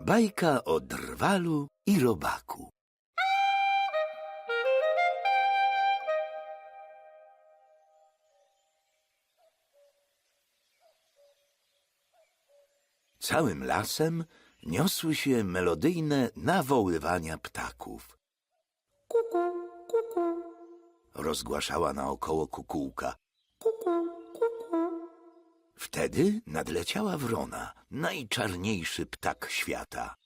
Bajka o drwalu i robaku. Całym lasem niosły się melodyjne nawoływania ptaków. Kuku, kuku. Rozgłaszała naokoło kukułka. Wtedy nadleciała wrona, najczarniejszy ptak świata.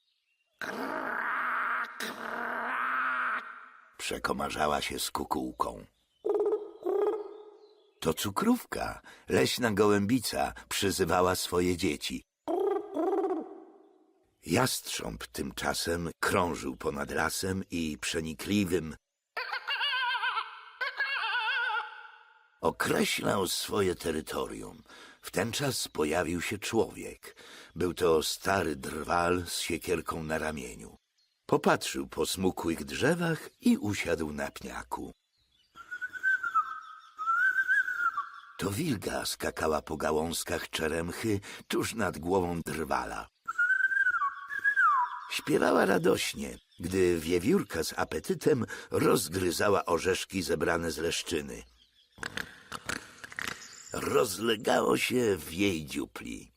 Przekomarzała się z kukułką. To cukrówka, leśna gołębica, przyzywała swoje dzieci. Jastrząb tymczasem krążył ponad lasem i przenikliwym określał swoje terytorium. W ten czas pojawił się człowiek. Był to stary drwal z siekierką na ramieniu. Popatrzył po smukłych drzewach i usiadł na pniaku. To wilga skakała po gałązkach czeremchy tuż nad głową drwala. Śpiewała radośnie, gdy wiewiórka z apetytem rozgryzała orzeszki zebrane z leszczyny. Rozlegało się w jej dziupli.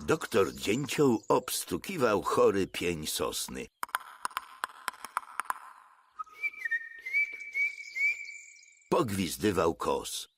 Doktor Dzięcioł obstukiwał chory pień sosny. Pogwizdywał kos.